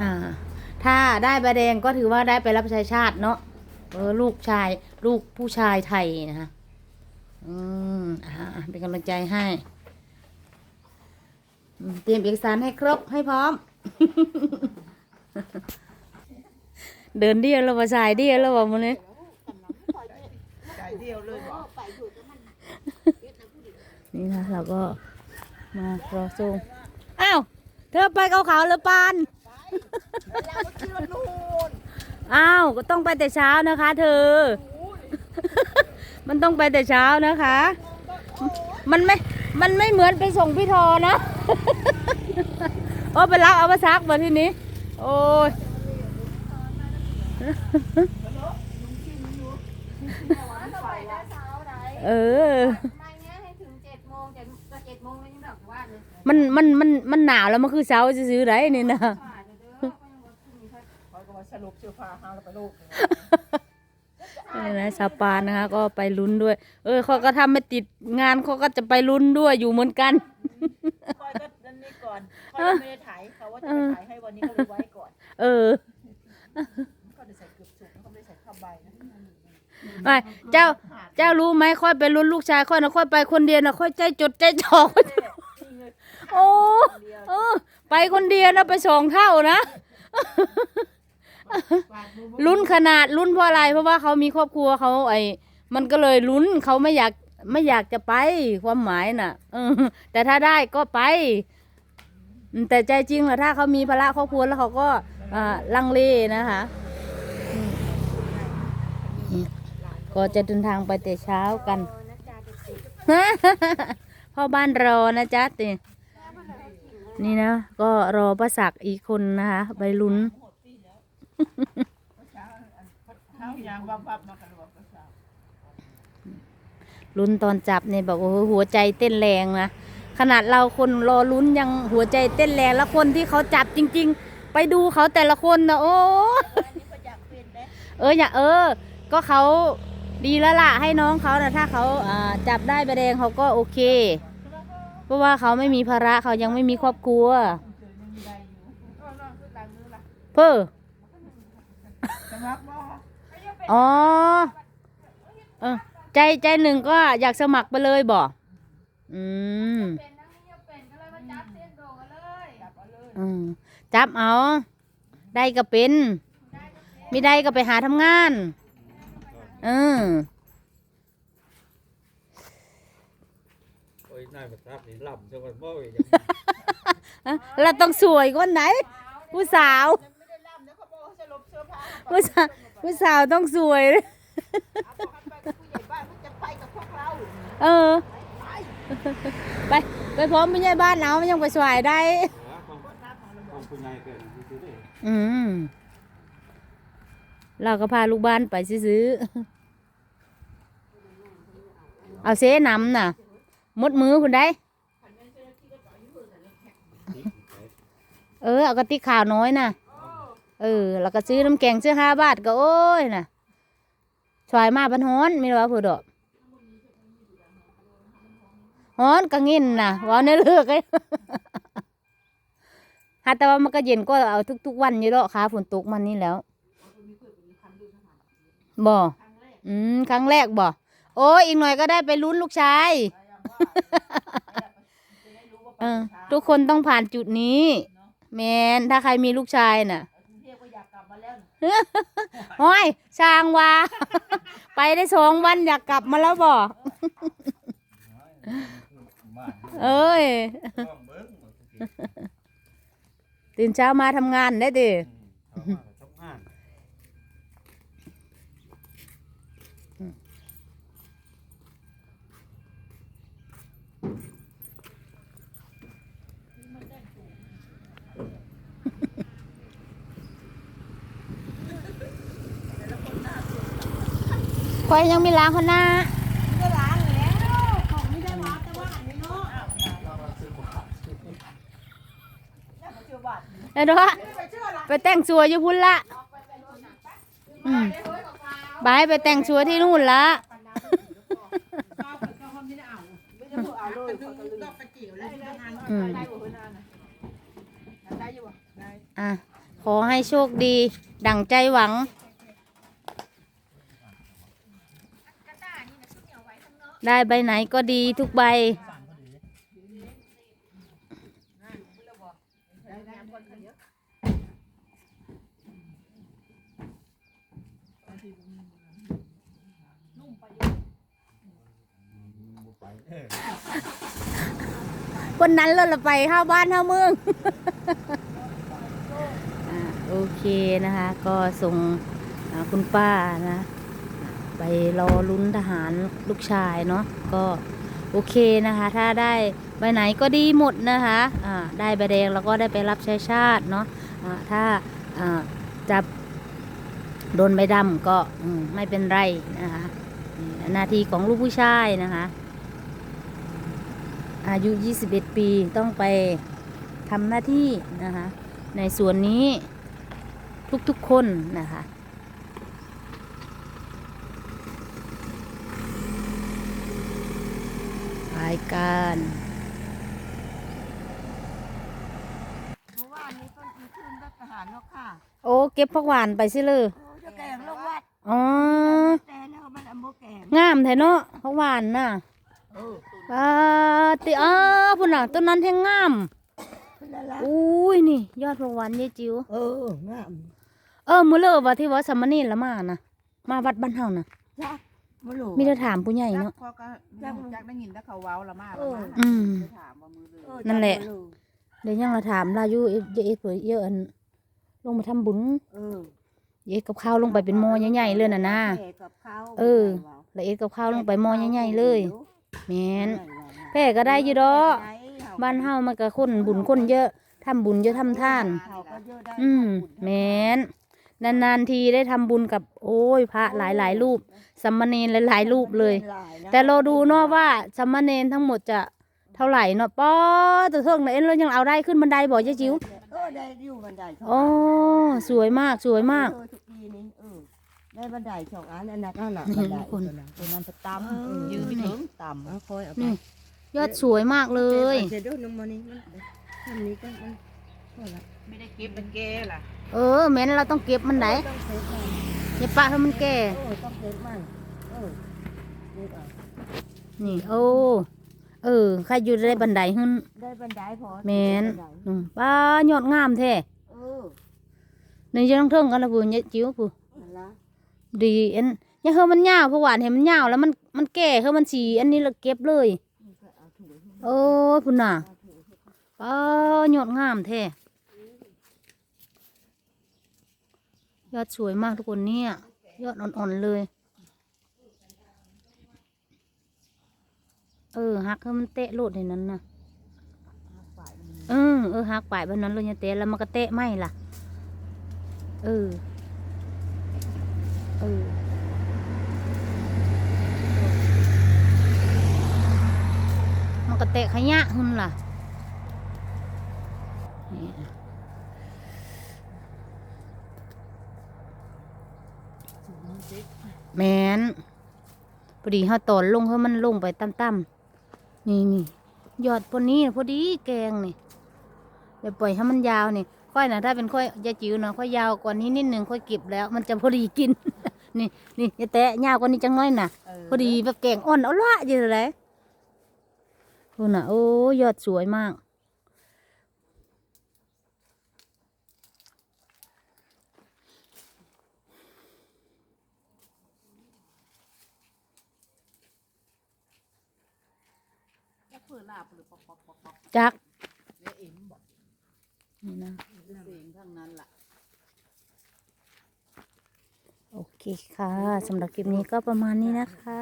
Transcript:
อ่าถ้าได้ใบแดงก็ถือว่าได้ไปรับประชาชาติเนาะเออลูกชายลูกผู้ชายไทยนะคะอืมอ่าเป็นกำลังใจให้เตรียมเอกสารให้ครบให้พร้อม เดินเดียวแล้วว่าสายเดียวแล้วว่ามันนี้ใจเดียวเลยนี่นะเราก็มารอส่งอ้าว เธอไปเขาขาวหรือปาน เราก็คิดว่านู่นอ้าวก็ต้องไปแต่เช้านะคะ เธอ มันต้องไปแต่เช้านะคะ มันไม่ มันไม่เหมือนไปส่งพี่ทอนะ โอ้ไปรับเอามาซักมาทีนี้ โอ้ยเออไม่เนี้ยให้ถึงเจ็ดโมงเจ็ดก็เจ็ดโมงแล้วยังแบบว่าเลยมันมันมันมันหนาวแล้วมันคือเช้าซื้อๆไรนี่นะ รุปเสื้อผ้าห้าแล้วไปลูกนี่นะสาปานนะคะก็ไปลุ้นด้วย เออเขาก็ทำไม่ติดงานเขาก็จะไปลุ้นด้วยอยู่เหมือนกันคอยก็นั่นนี่ก่อนคอยไม่ได้ถ่ายเขาว่าจะไปถ่ายให้วันนี้ก็เลยไว้ก่อน เออเขาได้ใส่เกือบสุกเขาไม่ได้ใส่ผ้าใบนะไม่เจ้าเจ้ารู้ไหมค่อยไปลุ้นลูกชายค่อยนะค่อยไปคนเดียวนะค่อยใจจดใจจ่อโอ้เออ ไปคนเดียวนะไปสองเท่านะ ลุ้นขนาดลุ้นเพราะอะไร เพราะว่าเขามีครอบครัวเขาไอ้มันก็เลยลุ้นเขาไม่อยากไม่อยากจะไปความหมายน่ะเออแต่ถ้าได้ก็ไป แต่ใจจริงล่ะถ้าเขามีภาระครอบครัวแล้วเขาก็ลังเลนะคะก็จะเดินทางไปแต่เช้ากันพ่อบ้านรอนะจ๊ะตินี่นะ ก็รอประสักอีกคนนะคะไปลุ้น ลุ้นตอนจับเนี่ยแบบโอ้โหหัวใจเต้นแรงนะขนาดเราคนรอลุ้นยังหัวใจเต้นแรงแล้วคนที่เขาจับจริง ๆ ไปดูเขาแต่ละคนนะโอ้เอออย่าเออ ก็เขาดีแล้วล่ะให้น้องเขานะถ้าเขาจับได้ใบแดงเขาก็โอเค เพราะว่าเขาไม่มีภาระเขายังไม่มีครอบครัวก็นอนคือต่างมือละเพ้อ อ๋อเออใจใจหนึ่งก็อยากสมัครไปเลยบ่อืมเป็นนั่งนี่เป็นก็เลยมาจับเส้นโด่งกันเลยจับเอาเลยอืมจับเอา ได้ก็เป็นไม่ได้ก็ไปหาทำงานเออโอ้ยนายประทับนี่ล่ำจังหวัดบ่อยอะเราต้องสวยคนไหน ผู้สาว ผ้าผู้สาวผู้สาวต้องสวยเอาบอกให้ไปกับผู้ใหญ่บ้านมันจะไปกับพวกเราเออ ไปไปพร้อมไม่ใช่บ้านเอามันยังไปสวยได้หาของของคุณยายเกิดซื้อได้ อืมเราก็พาลูกบ้านไปซื้อๆเอาเซ้นำน่ะ มดมือคุณได้ เออ เอากระติกข่าวน้อยน่ะ เออ แล้วก็ซื้อน้ำแกงซื้อห้าบาทก็โอ้ยน่ะชวายมาบันฮ้อนไม่รู้ว่าเพื่อดอกฮ้อนก็งินน่ะว่าในเลือกไอ้ฮะแต่ว่ามันก็เย็นก็เอาทุก ๆ วันอยู่ดอกค่ะฝนตกมันนี่แล้วบ่อืมครั้งแรกบ่โอ้อีกหน่อยก็ได้ไปลุ้นลูกชายเออทุกคนต้องผ่านจุดนี้ แมนถ้าใครมีลูกชายน่ะ แล้วโอ้ยช่างว่า ไปได้สองวันอยากกลับมาแล้วบ่บ้านเอ้ยต้องเบิ้งตื่นเช้ามาทำงานได้ดิ เอามาทำงาน คอยยังไมีล้างคนหน้าก็ร้านแล้วของไม่ได้มาแต่ว่าอันนี้เนาะแล้วมาเชื่อบาทเดี๋ยวด้วยไปแต่งสัวอยู่พุ่นละอืมบายไปแต่งสัวที่นู่นละเอาไปเข้าห้องที่ได้เอาฮ่าฮ่านอืมได้บ่เพิ่นอะนะได้อยู่บ่ได้อะขอให้โชคดี ดั่งใจหวัง ได้ใบไหนก็ดีทุกใบ คนนั้นเราละไปเข้าบ้านเข้าเมือง โอเคนะคะ ก็ส่งคุณป้านะ ไปรอลุ้นทหารลูกชายเนาะก็โอเคนะคะ ถ้าได้ใบไหนก็ดีหมดนะคะอ่าได้ใบแดงแล้วก็ได้ไปรับใช้ชาติเนาะอ่าถ้าจับโดนใบดำก็ไม่เป็นไรนะคะนี่หน้าที่ของลูกผู้ชายนะคะอายุ 21 ปีต้องไปทำหน้าที่นะคะในส่วนนี้ทุกๆคนนะคะรายการ เพราะว่านี่ต้นอีขึ้นรัฐทหารเนาะค่ะโอ้เก็บผักหวานไปสิเลยโอ้จะแกงลงวัดอ๋อแต่เนาะมันอำโบแกงงามแท้เนาะผักหวานน่ะเออปาติอ้าพุ่นน่ะต้นนั้นแท่งงามนั่นละอุ้ยนี่ยอดผักหวานยายจิ๋วเอองามเออมื้อเลิกว่าที่ว่าสามเณรละมานะมาวัดบ้านเฮานะจ้ะ บ่รู้มีแต่ถามผู้ใหญ่เนาะ พอก็จักได้ยินแต่เขาเว้าละมาละมาอืม ไปถามว่ามือเลย เออนั่นแหละจ้บ่รู้เดี๋ยวยังเราถามลาอยู่เอฟเอฟเยอะอันลงมาทำบุญเออเอ็ดกับข้าวลงไปเป็นหม้อใหญ่ๆเลยน่ะนะแกกับข้าวเออ แล้วเอ็ดกับข้าวลงไปหม้อใหญ่ๆเลยแม่นแพ่ก็ได้อยู่ดอกบ้านเฮามันก็คนบุญคนเยอะทำบุญเยอะทำทาน เขาก็เยอะได้อืมแม่น นานๆทีได้ทำบุญกับโอ้ยพระหลายๆรูปสามเณรหลายๆรูปเลยหานะแต่เราดูเนาะว่าสามเณรทั้งหมดจะเท่าไหร่เนาะป้อตัวเทิงเนี่ยเอ็นเรายังเอาได้ขึ้นบันไดบ่ยายจิ๋วเออได้อยู่บันไดสงอ๋อสวยมากสวยมาก เออทุกปีนี้เออได้บันไดสองอันอันนั้นก็หนักนี่บันไดทุกคนตัวนั้นตัวนั้นจะต่ำเออยืนไม่ถึงต่ำเอาคอยเอาไปนี่ ยอดสวยมากเลย เดี๋ยวน้ำมันนี่มันทำนี้ก็มันพอละ ไม่ได้เก็บเป็นแกล่ะเออแม้นเราต้องเก็บมันไหนต้องเซฟมันอย่าปะให้มันแก่เออต้องเซฟมันเออเซฟเอานี่โอ้เออใครอยู่ได้บันไดขึ้นได้บันไดพอแม่นได้บัไดอืมป้ายอดงามแท้เออนี่จะต้องเทิงกันละผู้เนี่ยจิ๋วผู้นั่นละดีอันยังเฮามันยาวเพราะหวานเห็นมันยาวแล้วมันมันแก่เฮามันสีอันนี้เราเก็บเลยนี่ก็เอาถุงโอ้ยพุ่นน่ะเอาถุงป้ายอดงามแท้ ยอดสวยมากทุกคนเนี่ย ยอดอ่อนๆเลย เออหักให้มันเตะโลดในนั้นน่ะเออเออหักปลายแบบนั้นเลยเนี่ยเตะแล้วมันก็เตะไม่ล่ะ เออ เออมันก็เตะขยะหุ่นล่ะนี่ แมนพอดีเขาตอนลงเขามันลงไปต่ำๆนี่นี่ยอดพอนี้พอดีแกงนี่เดี๋ยวปล่อยให้มันยาวนี่ค่อยนะถ้าเป็นค่อยยาจิ๋วนะค่อยยาวกว่านี้นิดหนึ่งค่อยเก็บแล้ว มันจะพอดีกิน นี่นี่อย่าแตะยาวกว่านี้จังน้อยน่ะพอดีแบบแกงอ่อนเอาละอยู่เลยคุณน่ะโอ้ยอดสวยมาก เพื่อลาบหรือปอกปอกปอกปอกจักแล้วเอ็มบอกนี่นะเสียงทั้งนั้นล่ะ โอเคค่ะสำหรับคลิปนี้ก็ประมาณนี้นะคะ